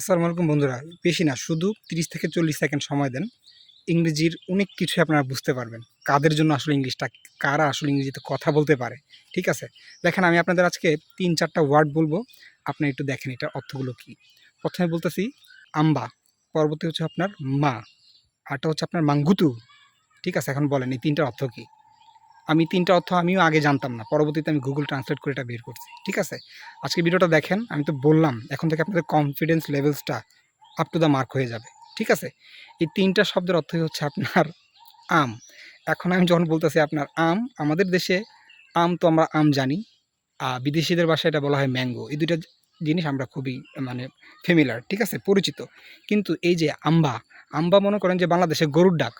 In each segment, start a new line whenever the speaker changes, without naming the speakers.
আসসালামু আলাইকুম বন্ধুরা, বেশি না, শুধু তিরিশ থেকে চল্লিশ সেকেন্ড সময় দেন। ইংরেজির অনেক কিছু আপনারা বুঝতে পারবেন, কাদের জন্য আসলে ইংলিশটা, কারা আসলে ইংরেজিতে কথা বলতে পারে, ঠিক আছে? দেখেন, আমি আপনাদের আজকে তিন চারটা ওয়ার্ড বলব, আপনি একটু দেখেন এটা অর্থগুলো কি। প্রথমে বলতেছি, আম্বা, পরবর্তী হচ্ছে আপনার মা, আরটা হচ্ছে আপনার মাঙ্গুতু, ঠিক আছে? এখন বলেন, এই তিনটার অর্থ কি? আমি তিনটা অর্থ আমিও আগে জানতাম না। পরবর্তীতে আমি গুগল ট্রান্সলেট করে এটা বের করছি। ঠিক আছে? আজকে ভিডিওটা দেখেন, আমি তো বললাম, এখন থেকে আপনাদের কনফিডেন্স লেভেলসটা আপ টু দ্য মার্ক হয়ে যাবে। ঠিক আছে? এই তিনটা শব্দের অর্থই হচ্ছে আপনার আম। এখন আমি যখন বলতেছি আপনার আম, আমাদের দেশে আম তো আমরা আম জানি, আর বিদেশিদের ভাষায় এটা বলা হয় ম্যাঙ্গো এই দুইটা জিনিস আমরা খুবই মানে ফেমিলার ঠিক আছে? পরিচিত। কিন্তু এই যে আম্বা আম্বা মনে করেন যে বাংলাদেশে গরুর ডাক।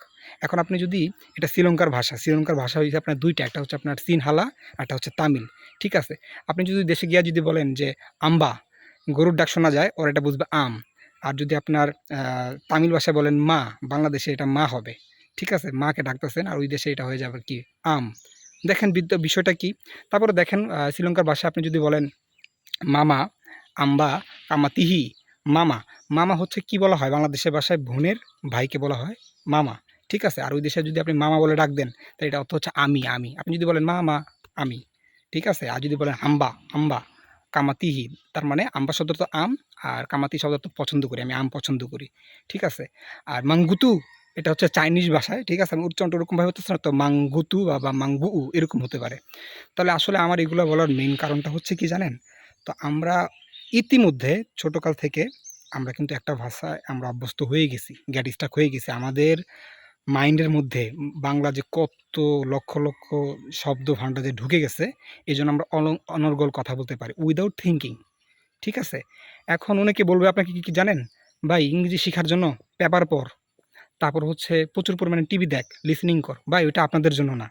এখন আপনি যদি এটা শ্রীলঙ্কার ভাষা শ্রীলঙ্কার ভাষা হয়েছে আপনার দুইটা, একটা হচ্ছে আপনার সিনহালা একটা হচ্ছে তামিল, ঠিক আছে? আপনি যদি দেশে গিয়া যদি বলেন যে আম্বা, গরুর ডাক শোনা যায়, ওর এটা বুঝবে আম। আর যদি আপনার তামিল ভাষায় বলেন মা, বাংলাদেশে এটা মা হবে, ঠিক আছে? মাকে ডাকতেছেন আর ওই দেশে এটা হয়ে যাবে কি? আম। দেখেন বিষয়টা কি? তারপরে দেখেন শ্রীলঙ্কার ভাষায় আপনি যদি বলেন মামা, আম্বা, কামাতিহি, মামা মামা হচ্ছে কি বলা হয়? বাংলাদেশের ভাষায় বোনের ভাইকে বলা হয় মামা। ঠিক আছে? আর ওই দেশে যদি আপনি মামা বলে ডাক দেন, তাহলে এটা অর্থ হচ্ছে আমি আমি। আপনি যদি বলেন মামা, আমি। ঠিক আছে? আর যদি বলেন হাম্বা আম্বা, কামাতিহি, তার মানে আম্বা শব্দ তো আম, আর কামাতি শব্দ তো পছন্দ করি, আমি আম পছন্দ করি। ঠিক আছে? আর মাঙ্গুতু এটা হচ্ছে চাইনিজ ভাষায়, ঠিক আছে? আমি উচ্চারণটা ওরকমভাবে হতেছে না, তো মাঙ্গুতু বা মাঙ্গু এরকম হতে পারে। তাহলে আসলে আমার এগুলো বলার মেন কারণটা হচ্ছে কি জানেন? তো আমরা ইতিমধ্যে ছোটোকাল থেকে আমরা কিন্তু একটা ভাষায় আমরা অভ্যস্ত হয়ে গেছি গ্যাট স্টাক হয়ে গেছি। আমাদের মাইন্ডের মধ্যে বাংলা যে কত লক্ষ লক্ষ শব্দ ভাণ্ডার যে ঢুকে গেছে এই জন্য আমরা অনর্গল কথা বলতে পারি উইদাউট থিঙ্কিং ঠিক আছে? এখন অনেকে বলবে, আপনাকে কি কি জানেন? ভাই, ইংরেজি শেখার জন্য পেপার পড়, তারপর হচ্ছে প্রচুর পরিমাণে টিভি দেখ লিসনিং কর, ভাই, ওইটা আপনাদের জন্য না।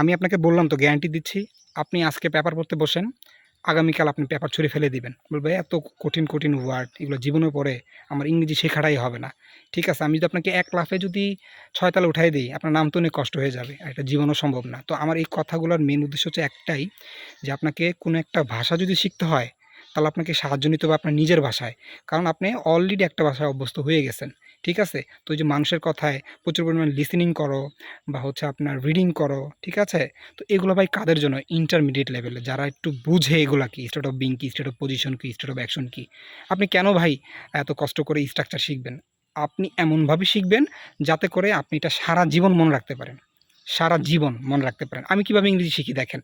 আমি আপনাকে বললাম তো গ্যারান্টি দিচ্ছি, আপনি আজকে পেপার পড়তে বসেন আগামীকাল আপনি পেপার ছুঁড়ে ফেলে দিবেন। বলবে, এত কঠিন কঠিন ওয়ার্ড এগুলো জীবনের পরে আমার ইংরেজি শেখাটাই হবে না। ঠিক আছে, আমি যদি আপনাকে এক লাফে যদি ছয় তালে উঠাই দিই, আপনার নাম তো অনেক কষ্ট হয়ে যাবে, আর এটা জীবনও সম্ভব না। তো আমার এই কথাগুলোর মেন উদ্দেশ্য হচ্ছে একটাই, যে আপনাকে কোনো একটা ভাষা যদি শিখতে হয়, তাহলে আপনাকে সাহায্য নিতে হবে আপনার নিজের ভাষায়। কারণ আপনি অলরেডি একটা ভাষায় অভ্যস্ত হয়ে গেছেন। ঠিক আছে? তো যে মানুষের কথায় প্রচুর পরিমাণে লিসেনিং করো বা হচ্ছে আপনার রিডিং করো, ঠিক আছে? তো এগুলো ভাই কাদের জন্য? ইন্টারমিডিয়েট লেভেলে যারা একটু বুঝে এগুলা কি? স্টেট অফ বিং কি? স্টেট অফ পজিশন কি? স্টেট অফ অ্যাকশন কি? আপনি কেন ভাই এত কষ্ট করে স্ট্রাকচার শিখবেন? আপনি এমনভাবে শিখবেন যাতে করে আপনি এটা সারা জীবন মনে রাখতে পারেন। সারা জীবন মনে রাখতে পারেন। আমি কীভাবে ইংরেজি শিখি দেখেন?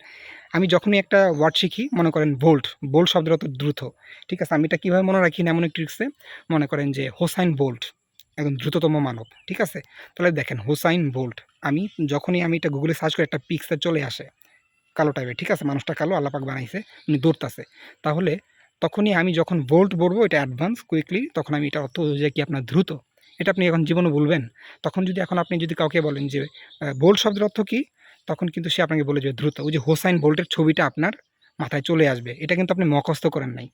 আমি যখনই একটা ওয়ার্ড শিখি, মনে করেন বোল্ট বোল্ট শব্দের অত দ্রুত। ঠিক আছে? আমি এটা কীভাবে মনে রাখি না এমন একটি মনে করেন যে হোসাইন বোল্ট একদম দ্রুততম মানব, ঠিক আছে? তাহলে দেখেন হোসাইন বোল্ট, আমি যখনই আমি এটা গুগলে সার্চ করি একটা পিক্সে চলে আসে, কালো টাইপের ঠিক আছে? মানুষটা কালো আল্লাপাক বানাইছে, উনি দৌড়তাছে। তাহলে তখনই আমি যখন বোল্ট বলব এটা অ্যাডভান্স কুইকলি তখন আমি এটা অর্থ যে কি আপনার দ্রুত। এটা আপনি এখন জীবনে বলবেন তখন যদি এখন আপনি যদি কাউকে বলেন যে বোল্ট শব্দের অর্থ কি? তখন কিন্তু সে আপনাকে বলে যে দ্রুত। ওই যে হোসাইন বোল্টের ছবিটা আপনার মাথায় চলে আসবে। এটা কিন্তু আপনি মখস্থ করেন নাই,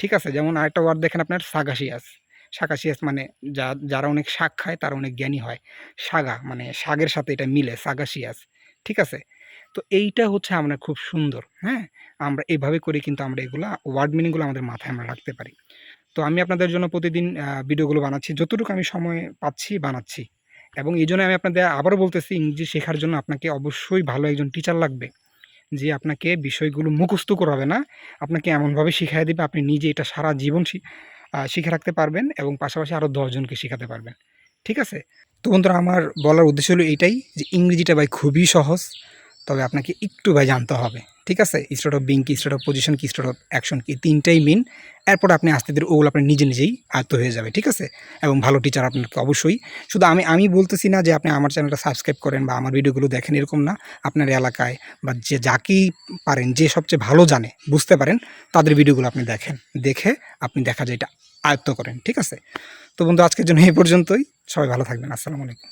ঠিক আছে? যেমন আরেকটা ওয়ার্ড দেখেন আপনার সাগাশিয়াস। সাগাশিয়াস মানে যা, যারা অনেক শাক খায়, তারা অনেক জ্ঞানী হয়। সাগা মানে শাকের সাথে এটা মিলে সাগাশিয়াস ঠিক আছে? তো এইটা হচ্ছে আমরা খুব সুন্দর হ্যাঁ? আমরা এইভাবে করে কিন্তু আমরা এগুলা ওয়ার্ড মিনিংগুলো আমাদের মাথায় আমরা রাখতে পারি। তো আমি আপনাদের জন্য প্রতিদিন ভিডিওগুলো বানাচ্ছি, যতটুকু আমি সময় পাচ্ছি বানাচ্ছি। এবং এই জন্য আমি আপনাদের আবারও বলতেছি, ইংরেজি শেখার জন্য আপনাকে অবশ্যই ভালো একজন টিচার লাগবে, যে আপনাকে বিষয়গুলো মুখস্থ করাবে না। আপনাকে এমনভাবে শিখাই দেবে, আপনি নিজে এটা সারা জীবন শিখে রাখতে পারবেন এবং পাশাপাশি আরও দশজনকে শেখাতে পারবেন। ঠিক আছে? তো বন্ধুরা, আমার বলার উদ্দেশ্য হলো এইটাই যে ইংরেজিটা ভাই খুবই সহজ। তবে আপনাকে একটু ভাই জানতে হবে, ঠিক আছে? স্টেট অফ বিং কি স্টেট অফ পজিশন কি স্টেট অফ অ্যাকশন কি, তিনটাই মেন এরপর আপনি আস্তে ধীরে ওগুলো আপনি নিজে নিজেই আয়ত্ত হয়ে যাবে, ঠিক আছে? এবং ভালো টিচার আপনাকে অবশ্যই। শুধু আমি আমি বলতেছি না যে আপনি আমার চ্যানেলটা সাবস্ক্রাইব করেন বা আমার ভিডিওগুলো দেখেন এরকম না। আপনার এলাকায় বা যে, যাকেই পারেন, যে সবচেয়ে ভালো জানে, বুঝতে পারেন, তাদের ভিডিওগুলো আপনি দেখেন। দেখে আপনি দেখা যায় এটা আয়ত্ত করেন, ঠিক আছে? তো বন্ধু, আজকের জন্য এই পর্যন্তই। সবাই ভালো থাকবেন। আসসালামু আলাইকুম।